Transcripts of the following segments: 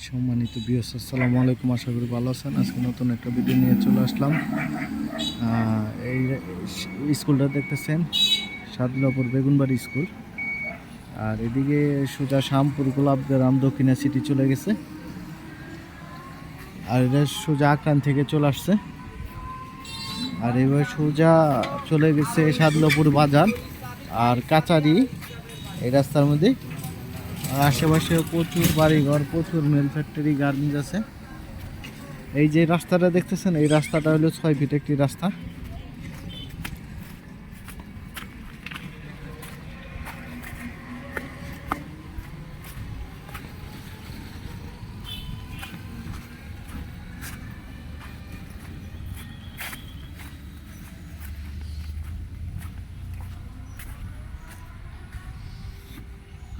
সম্মানিত বিয়স আসসালামু আলাইকুম। আশা করি ভালো আছেন। আজকে নতুন একটা ভিডিও নিয়ে চলে আসলাম। এই স্কুলটা দেখতেছেন সাদলাপুর বেগুনবাড়ি স্কুল। আর এদিকে সোজা শ্যামপুর গোলাপগ্রাম দক্ষিণা সিটি চলে গেছে। আর এটা সোজা আক্রান থেকে চলে আসছে। আর এবার সোজা চলে গেছে সাদলাপুর বাজার আর কাচারি, এই রাস্তার মধ্যে। আশেপাশে প্রচুর বাড়িঘর, প্রচুর মেল ফ্যাক্টরি গার্মেন্টস আছে। এই যে রাস্তাটা দেখতেছেন, এই রাস্তাটা হলো ছয় ফিট একটি রাস্তা।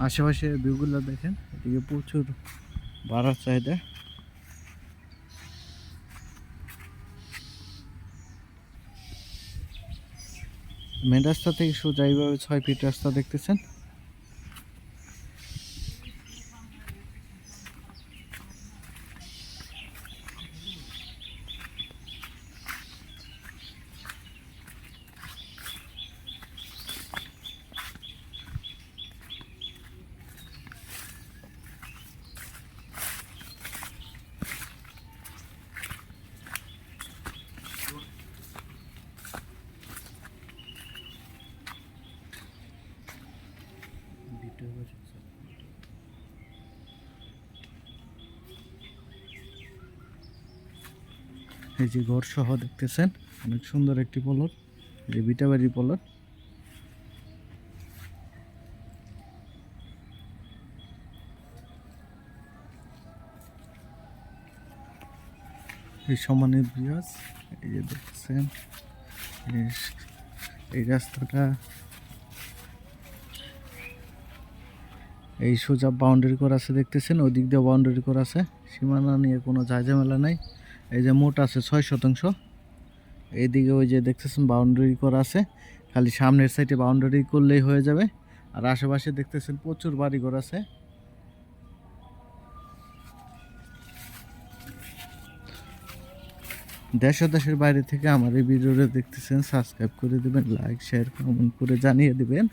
আশেপাশে ভিউগুলো দেখেন, এদিকে প্রচুর বাড়ার চাহিদা। মেন রাস্তা থেকে সোজা এইভাবে ছয় ফিট রাস্তা দেখতেছেন। এই যে ঘর সহ দেখতেছেন, অনেক সুন্দর একটি পলট এই যে বিটাবাড়ি পলট এই সমানের বিরাজ, এই যে দেখতেছেন এই- রাস্তাটা এই সোজা বাউন্ডারি করা আছে, দেখতেছেন? ওই দিক দিয়ে বাউন্ডারি করা আছে। সীমানা নিয়ে কোনো ঝামেলা নাই। এই যে মোট আছে ছয় শতাংশ। এইদিকে ওই যে দেখতেছেন বাউন্ডারি করা আছে। খালি সামনের সাইডে বাউন্ডারি করলেই হয়ে যাবে। আর আশেপাশে দেখতেছেন প্রচুর বাড়িঘর আছে। দেশ ও দেশের বাইরে থেকে আমার এই ভিডিওটা দেখতেছেন সাবস্ক্রাইব করে দিবেন লাইক শেয়ার কমেন্ট করে জানিয়ে দিবেন।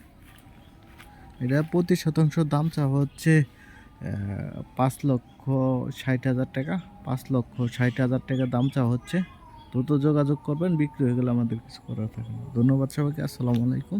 এটা প্রতি শতাংশ দাম চাওয়া হচ্ছে পাঁচ লক্ষ ষাট হাজার টাকা, পাঁচ লক্ষ ষাট হাজার টাকা দাম চাওয়া হচ্ছে। দ্রুত যোগাযোগ করবেন, বিক্রি হয়ে গেলে আমাদের কিছু করার থাকে না। ধন্যবাদ সবাইকে, আসসালামু আলাইকুম।